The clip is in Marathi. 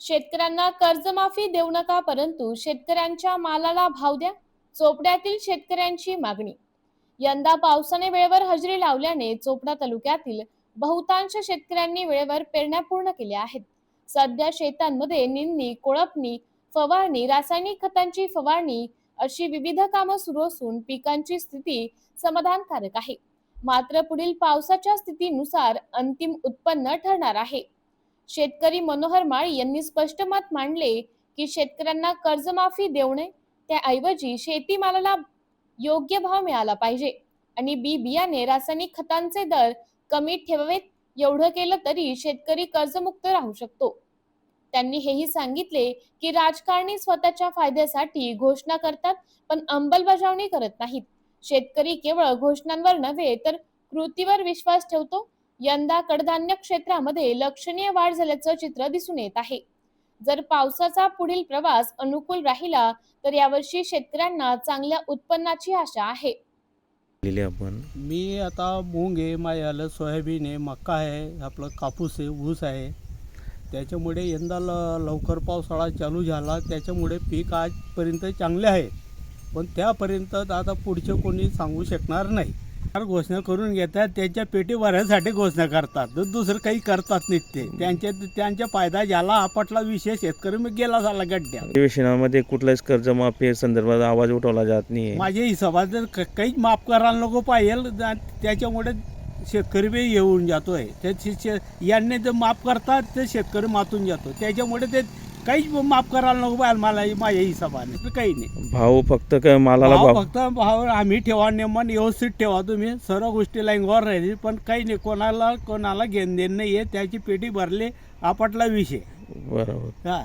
शेतकऱ्यांना कर्जमाफी देऊ नका परंतु शेतकऱ्यांच्या मालाला भाव द्या. चोपड्यातील शेतकऱ्यांची मागणी. यंदा पावसाने वेळेवर हजेरी लावल्याने चोपडा तालुक्यातील बहुतांश शेतकऱ्यांनी वेळेवर पेरण्या पूर्ण केल्या आहेत. सध्या शेतांमध्ये निंदणी कोळपणी फवारणी रासायनिक खतांची फवारणी अशी विविध कामं सुरू असून पिकांची स्थिती समाधानकारक आहे. मात्र पुढील पावसाच्या स्थितीनुसार अंतिम उत्पन्न ठरणार आहे. शेतकरी मनोहर माळी यांनी स्पष्ट मत मांडले की शेतकऱ्यांना कर्जमाफी देऊ नये त्याऐवजी शेतीमालाला योग्य भाव मिळाला पाहिजे. आणि बी बियाणे रासायनिक खतांचे दर कमी ठेवावेत एवढं केलं तरी शेतकरी कर्जमुक्त राहू शकतो. त्यांनी हेही सांगितले की राजकारणी स्वतःच्या फायद्यासाठी घोषणा करतात पण अंमलबजावणी करत नाहीत. शेतकरी केवळ घोषणांवर नव्हे तर कृतीवर विश्वास ठेवतो यंदा कडधान्य क्षेत्रामध्ये लक्षणीय वाढ झाल्याचं चित्र दिसून येत आहे. जर पावसाचा पुढील प्रवास अनुकूल राहिला तर यावर्षी शेतकऱ्यांना चांगल्या उत्पन्नाची आशा आहे. आपण. मी आता मूग आहे माझ्या आलं सोयाबीन आहे मका आहे आपलं कापूस आहे ऊस आहे. त्याच्यामुळे यंदा ल लवकर पावसाळा चालू झाला त्याच्यामुळे पीक आजपर्यंत चांगले आहे. पण त्यापर्यंत आता पुढचे कोणी सांगू शकणार नाही. घोषणा करून घेतात त्यांच्या पेटी भरण्यासाठी घोषणा करतात. तर दुसरं काही करतात नाहीत ते. त्यांच्या त्यांच्या फायदा झाला आपटला विषय शेतकरी मग गेला झाला गड्ड्यात. अधिवेशनामध्ये कुठल्याच कर्जमाफी संदर्भात आवाज उठवला जात नाही माझ्या हिशोबात जर क- काहीच माफ करायला नको पाहिजे त्याच्यामुळे शेतकरी बी येऊन जातोय. ते शे- शे- यांनी जर माफ करतात ते शेतकरी मातून जातो. त्याच्यामुळे ते काहीच माफ करायला नको पाहिजे मला माझ्या हिशोबाने. काही नाही. भाव फक्त काय मालाला भाव भाव फक्त भाव आम्ही ठेवा नेमन व्यवस्थित ठेवा तुम्ही. सर्व गोष्टी लाईनवर राहील पण काही नाही. कोणाला कोणाला घेण देण नाही आहे. त्याची पेटी भरली आपटला विषय. बरोबर. हा.